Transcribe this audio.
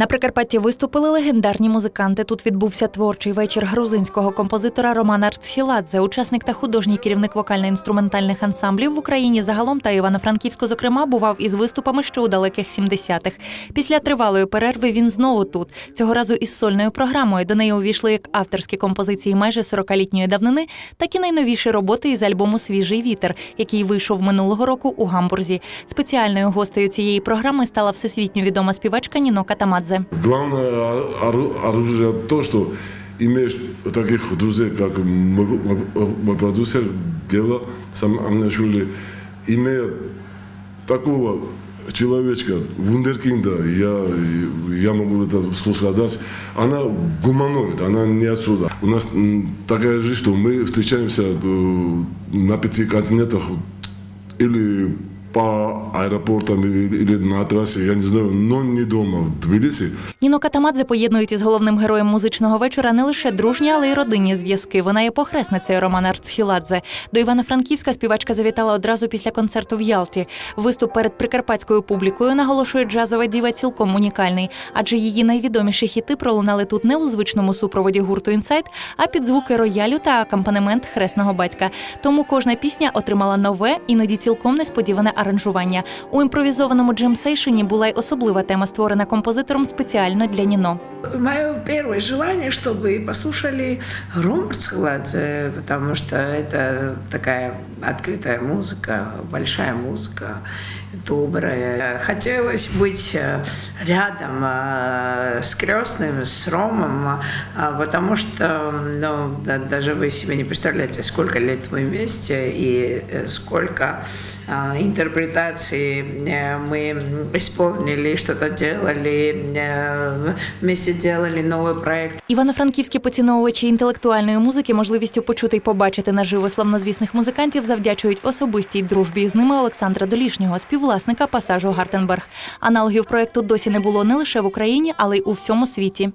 На Прикарпатті виступили легендарні музиканти. Тут відбувся творчий вечір грузинського композитора Романа Арцхіладзе, учасник та художній керівник вокально-інструментальних ансамблів в Україні загалом та Івано-Франківську, зокрема, бував із виступами ще у далеких 70-х. Після тривалої перерви він знову тут. Цього разу із сольною програмою. До неї увійшли як авторські композиції майже 40-літньої давнини, так і найновіші роботи із альбому Свіжий вітер, який вийшов минулого року у Гамбурзі. Спеціальною гостею цієї програми стала всесвітньо відома співачка Ніно Катамадзе. Главное ору- оружие то, что имеешь таких друзей, как мой, мой- продюсер Гела сам Амнашвили, имея такого человечка, вундеркинда, я, я могу это слово сказать, она гуманоид, она не отсюда. У нас такая жизнь, что мы встречаемся э, на пяти континентах или по аэропортам или, или на трассе, я не знаю, но не дома в Тбилиси. Ніно Катамадзе поєднують із головним героєм музичного вечора не лише дружні, але й родинні зв'язки. Вона є похресницею Романа Арцхіладзе. До Івано-Франківська співачка завітала одразу після концерту в Ялті. Виступ перед прикарпатською публікою наголошує джазова діва цілком унікальний, адже її найвідоміші хіти пролунали тут не у звичному супроводі гурту інсайт, а під звуки роялю та акомпанемент хресного батька. Тому кожна пісня отримала нове, іноді цілком несподіване аранжування. У імпровізованому джемсейшені була й особлива тема, створена композитором спеціально для Ніно. Мое первое желание, чтобы послушали Ромар Цхеладзе, потому что это такая открытая музыка, большая музыка, добрая. Хотелось быть э, рядом э, с крестным, с Ромом, потому что ну, да- даже вы себе не представляете, сколько лет мы вместе и э, сколько интерпретаций э, мы исполнили, что-то делали, э, вместе делали новый проект. Івано-франківські поціновувачі інтелектуальної музики можливістю почути й побачити наживо славнозвісних музикантів завдячують особистій дружбі з ними Олександра Долішнього, співвласника пасажу Гартенберг. Аналогів проекту досі не було не лише в Україні, але й у всьому світі.